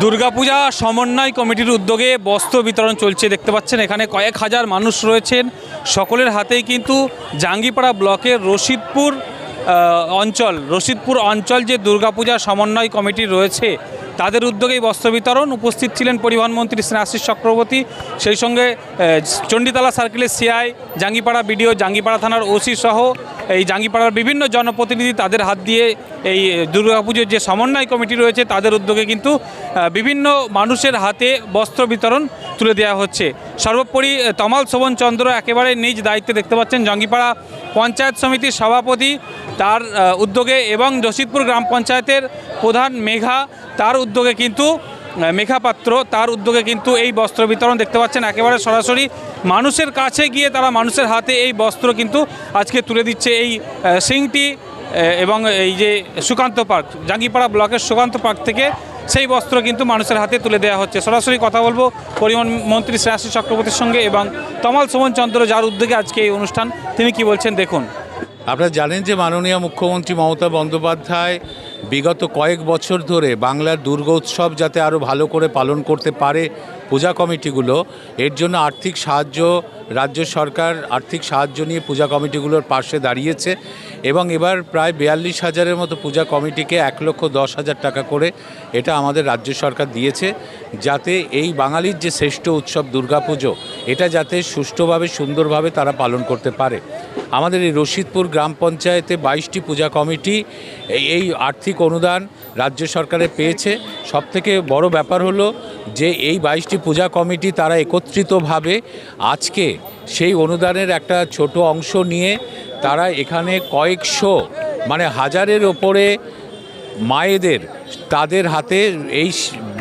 দুর্গাপূজা সমন্বয় কমিটির উদ্যোগে বস্ত্র বিতরণ চলছে, দেখতে পাচ্ছেন এখানে কয়েক হাজার মানুষ রয়েছেন। সকলের হাতেই কিন্তু জাঙ্গিপাড়া ব্লকের রশিদপুর অঞ্চল রশিদপুর অঞ্চল যে দুর্গাপূজা সমন্বয় কমিটি রয়েছে, তাদের উদ্যোগেই বস্ত্র বিতরণ উপস্থিত ছিলেন পরিবহন মন্ত্রী স্নেহাশিস চক্রবর্তী। সেই সঙ্গে চণ্ডীতলা সার্কেলের সিআই, জাঙ্গিপাড়া বিডিও, জাঙ্গিপাড়া থানার ওসি সহ এই জাঙ্গিপাড়ার বিভিন্ন জনপ্রতিনিধি তাদের হাত দিয়ে এই দুর্গাপুজোর যে সমন্বয় কমিটি রয়েছে, তাদের উদ্যোগে কিন্তু বিভিন্ন মানুষের হাতে বস্ত্র বিতরণ তুলে দেওয়া হচ্ছে। সর্বোপরি তমাল শোভন চন্দ্র একেবারে নিজ দায়িত্বে দেখতে পাচ্ছেন জঙ্গিপাড়া পঞ্চায়েত সমিতির সভাপতি। তার উদ্যোগে এবং রশিদপুর গ্রাম পঞ্চায়েতের প্রধান মেঘা, তার উদ্যোগে কিন্তু মেঘা পাত্র তার উদ্যোগে কিন্তু এই বস্ত্র বিতরণ দেখতে পাচ্ছেন। একেবারে সরাসরি মানুষের কাছে গিয়ে তারা মানুষের হাতে এই বস্ত্র কিন্তু আজকে তুলে দিচ্ছে এই সিংটি এবং এই যে সুকান্ত পার্ক, জাঙ্গিপাড়া ব্লকের সুকান্ত পার্ক থেকে সেই বস্ত্র কিন্তু মানুষের হাতে তুলে দেওয়া হচ্ছে। সরাসরি কথা বলব পরিবহন মন্ত্রী শ্রেয়াশী চক্রবর্তীর সঙ্গে এবং তমাল সোমন চন্দ্র যার উদ্যোগে আজকে এই অনুষ্ঠান। তিনি কি বলছেন? দেখুন। আপনারা জানেন যে মাননীয় মুখ্যমন্ত্রী মমতা বন্দ্যোপাধ্যায় বিগত কয়েক বছর ধরে বাংলার দুর্গোৎসব যাতে আরও ভালো করে পালন করতে পারে পূজা কমিটিগুলো, এর জন্য আর্থিক সাহায্য, রাজ্য সরকার আর্থিক সাহায্য নিয়ে পূজা কমিটিগুলোর পাশে দাঁড়িয়েছে এবং এবার প্রায় বিয়াল্লিশ হাজারের মতো পূজা কমিটিকে এক লক্ষ দশ হাজার টাকা করে এটা আমাদের রাজ্য সরকার দিয়েছে যাতে এই বাঙালির যে শ্রেষ্ঠ উৎসব দুর্গাপুজো, এটা যাতে সুষ্ঠুভাবে, সুন্দরভাবে তারা পালন করতে পারে। আমাদের এই রশিদপুর গ্রাম পঞ্চায়েতে বাইশটি পূজা কমিটি, এই- আর্থিক অনুদান রাজ্য সরকারে পেয়েছে। সবথেকে বড় ব্যাপার হলো যে এই বাইশটি পূজা কমিটি তারা একত্রিতভাবে আজকে সেই অনুদানের একটা ছোট অংশ নিয়ে তারা এখানে কয়েকশো মানে হাজারের ওপরে মায়েদের, তাদের হাতে এই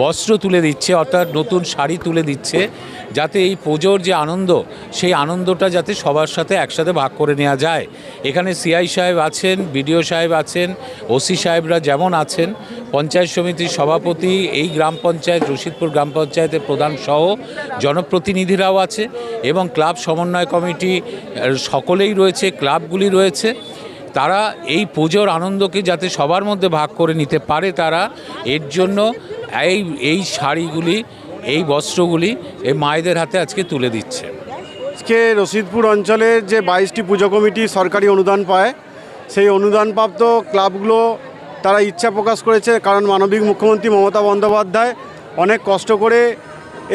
বস্ত্র তুলে দিচ্ছে, অর্থাৎ নতুন শাড়ি তুলে দিচ্ছে, যাতে এই পুজোর যে আনন্দ, সেই আনন্দটা যাতে সবার সাথে একসাথে ভাগ করে নেওয়া যায়। এখানে সিআই সাহেব আছেন, বিডিও সাহেব আছেন, ওসি সাহেবরা যেমন আছেন, পঞ্চায়েত সমিতির সভাপতি, এই গ্রাম পঞ্চায়েত, রশিদপুর গ্রাম পঞ্চায়েতের প্রধান সহ জনপ্রতিনিধিরাও আছে এবং ক্লাব সমন্বয় কমিটি সকলেই রয়েছে, ক্লাবগুলি রয়েছে। তারা এই পুজোর আনন্দকে যাতে সবার মধ্যে ভাগ করে নিতে পারে তারা, এর জন্য এই এই শাড়িগুলি, এই বস্ত্রগুলি এই মায়েদের হাতে আজকে তুলে দিচ্ছে। আজকে রশিদপুর অঞ্চলের যে বাইশটি পুজো কমিটি সরকারি অনুদান পায়, সেই অনুদানপ্রাপ্ত ক্লাবগুলো তারা ইচ্ছা প্রকাশ করেছে, কারণ মানবিক মুখ্যমন্ত্রী মমতা বন্দ্যোপাধ্যায় অনেক কষ্ট করে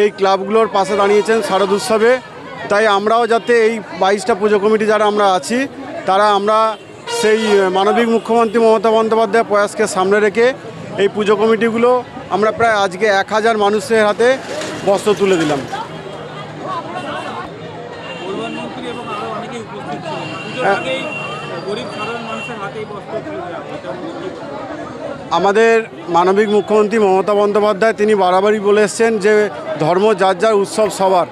এই ক্লাবগুলোর পাশে দাঁড়িয়েছেন শারদ উৎসবে। তাই আমরাও যাতে এই বাইশটা পুজো কমিটি যারা আমরা আছি, তারা আমরা সেই মানবিক মুখ্যমন্ত্রী মমতা বন্দ্যোপাধ্যায়ের প্রয়াসকে সামনে রেখে এই পুজো কমিটিগুলো আমরা প্রায় আজকে এক হাজার মানুষের হাতে বস্ত্র তুলে দিলাম। হ্যাঁ। আমাদের মানবিক মুখ্যমন্ত্রী মমতা বন্দ্যোপাধ্যায় তিনি বারবারই বলে এসছেন যে ধর্ম যার যার উৎসব সবার।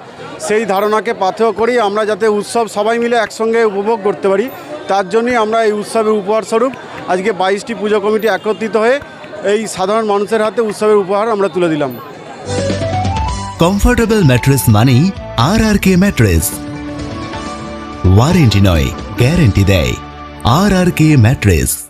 সেই ধারণাকে পাথেয় করেই আমরা যাতে উৎসব সবাই মিলে একসঙ্গে উপভোগ করতে পারি তার জন্যই আমরা এই উৎসবের উপহারস্বরূপ আজকে বাইশটি পুজো কমিটি একত্রিত হয়ে এই সাধারণ মানুষের হাতে উৎসবের উপহার আমরা তুলে দিলাম। কমফোর্টেবল ম্যাট্রেস মানেই R R K mattress warranty নয় গ্যারেন্টি দেয়। আর আর কে ম্যাট্রেস